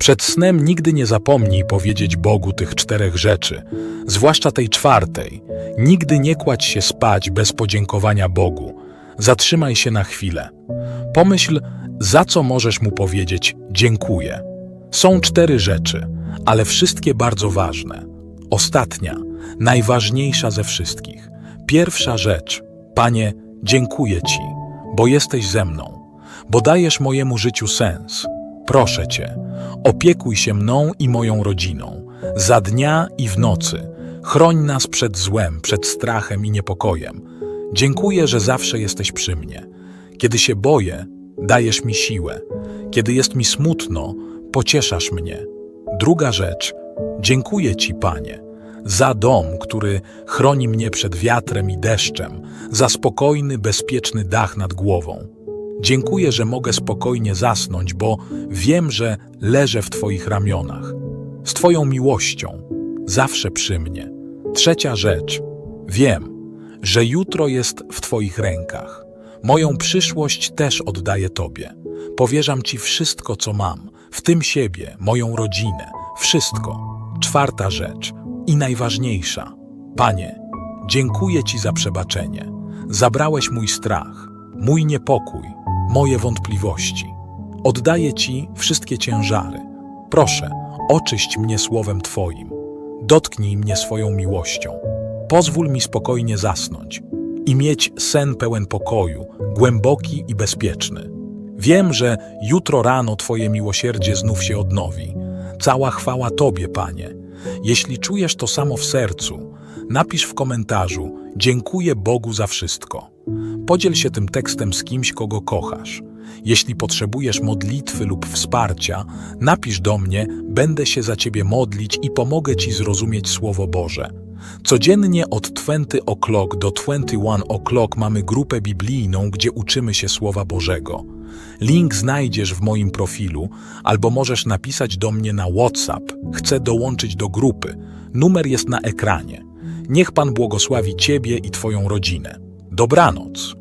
Przed snem nigdy nie zapomnij powiedzieć Bogu tych czterech rzeczy, zwłaszcza tej czwartej. Nigdy nie kładź się spać bez podziękowania Bogu. Zatrzymaj się na chwilę. Pomyśl, za co możesz mu powiedzieć dziękuję. Są cztery rzeczy, ale wszystkie bardzo ważne. Ostatnia, najważniejsza ze wszystkich. Pierwsza rzecz. Panie, dziękuję Ci, bo jesteś ze mną, bo dajesz mojemu życiu sens. Proszę Cię, opiekuj się mną i moją rodziną, za dnia i w nocy. Chroń nas przed złem, przed strachem i niepokojem. Dziękuję, że zawsze jesteś przy mnie. Kiedy się boję, dajesz mi siłę. Kiedy jest mi smutno, pocieszasz mnie. Druga rzecz. Dziękuję Ci, Panie, za dom, który chroni mnie przed wiatrem i deszczem, za spokojny, bezpieczny dach nad głową. Dziękuję, że mogę spokojnie zasnąć, bo wiem, że leżę w Twoich ramionach. Z Twoją miłością, zawsze przy mnie. Trzecia rzecz. Wiem, że jutro jest w Twoich rękach. Moją przyszłość też oddaję Tobie. Powierzam Ci wszystko, co mam, w tym siebie, moją rodzinę, wszystko. Czwarta rzecz i najważniejsza. Panie, dziękuję Ci za przebaczenie. Zabrałeś mój strach, mój niepokój, moje wątpliwości. Oddaję Ci wszystkie ciężary. Proszę, oczyść mnie słowem Twoim. Dotknij mnie swoją miłością. Pozwól mi spokojnie zasnąć i mieć sen pełen pokoju, głęboki i bezpieczny. Wiem, że jutro rano Twoje miłosierdzie znów się odnowi. Cała chwała Tobie, Panie. Jeśli czujesz to samo w sercu, napisz w komentarzu Dziękuję Bogu za wszystko. Podziel się tym tekstem z kimś, kogo kochasz. Jeśli potrzebujesz modlitwy lub wsparcia, napisz do mnie, będę się za Ciebie modlić i pomogę Ci zrozumieć Słowo Boże. Codziennie od 20 o'clock do 21 o'clock mamy grupę biblijną, gdzie uczymy się Słowa Bożego. Link znajdziesz w moim profilu, albo możesz napisać do mnie na WhatsApp. Chcę dołączyć do grupy. Numer jest na ekranie. Niech Pan błogosławi Ciebie i Twoją rodzinę. Dobranoc.